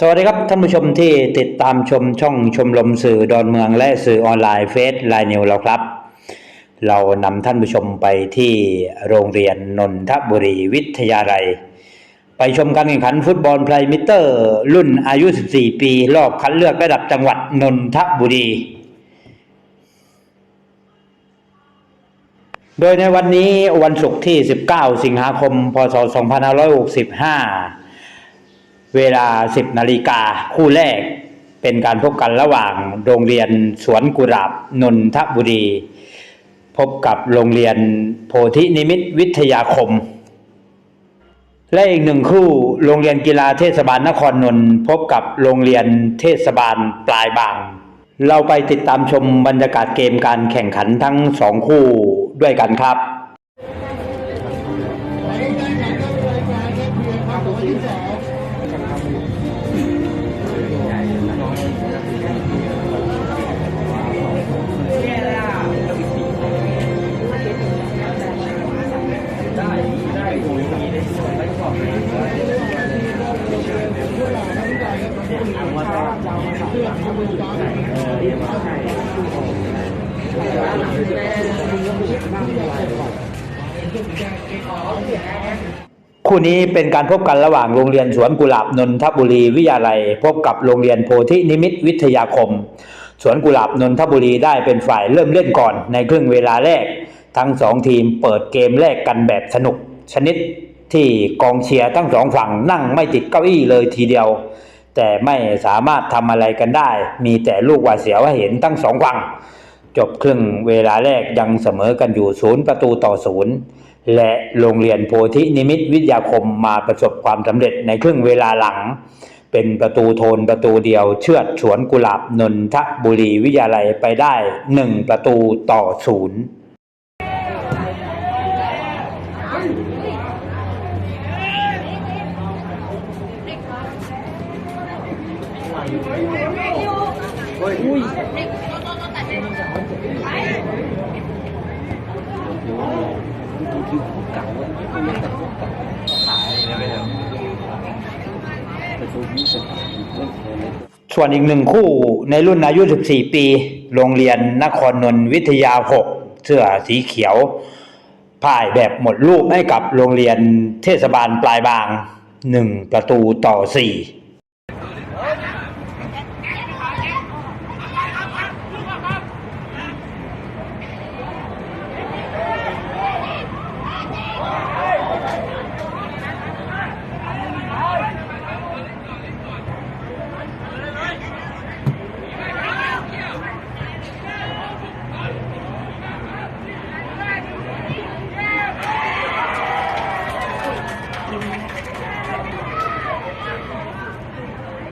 สวัสดีครับท่านผู้ชมที่ติดตามชมช่องชมรมสื่อดอนเมืองและสื่อออนไลน์เฟซไลน์นิวเราครับ เรานำท่านผู้ชมไปที่โรงเรียนนนทบุรีวิทยาลัย ไปชมการแข่งขันฟุตบอลไพลมิเตอร์ รุ่นอายุ 14 ปี รอบคัดเลือกระดับจังหวัดนนทบุรี โดยในวันนี้วันศุกร์ที่ 19 สิงหาคม พศ 2565 เวลา 10นาฬิกาคู่แรก เป็นการพบกันระหว่างโรงเรียนสวนกุหลาบนนทบุรี พบกับโรงเรียนโพธินิมิตวิทยาคม และอีกหนึ่งคู่โรงเรียนกีฬาเทศบาลนครนนท์พบกับโรงเรียนเทศบาลปลายบาง เราไปติดตามชมบรรยากาศเกมการแข่งขันทั้งสองคู่ด้วยกันครับ คู่นี้เป็นการพบกันระหว่างโรงเรียนสวนกุหลาบนนทบุรีวิทยาลัย พบกับโรงเรียนโพธินิมิตวิทยาคม สวนกุหลาบนนทบุรีได้เป็นฝ่ายเริ่มเล่นก่อนในครึ่งเวลาแรก ทั้งสองทีมเปิดเกมแรกกันแบบสนุก ชนิดที่กองเชียร์ทั้งสองฝั่งนั่งไม่ติดเก้าอี้เลยทีเดียว แต่ไม่สามารถทำอะไรกันได้ มีแต่ลูกหวาดเสียวให้เห็นทั้งสองฝั่ง จบครึ่งเวลาแรกยังเสมอกันอยู่ศูนย์ประตูต่อศูนย์และโรงเรียนโพธินิมิตวิทยาคมมาประสบความสำเร็จในครึ่งเวลาหลัง เป็นประตูโทนประตูเดียวเชือดสวนกุหลาบนนทบุรีวิทยาลัยไปได้หนึ่ งประตูต่อศูนย์ส่วนอีกหนึ่งคู่ในรุ่นอายุ 14 ปี โรงเรียนนครนนท์วิทยา 6 เสื้อสีเขียวพ่ายแบบหมดลูกให้กับโรงเรียนเทศบาลปลายบาง 1 ประตูต่อ 4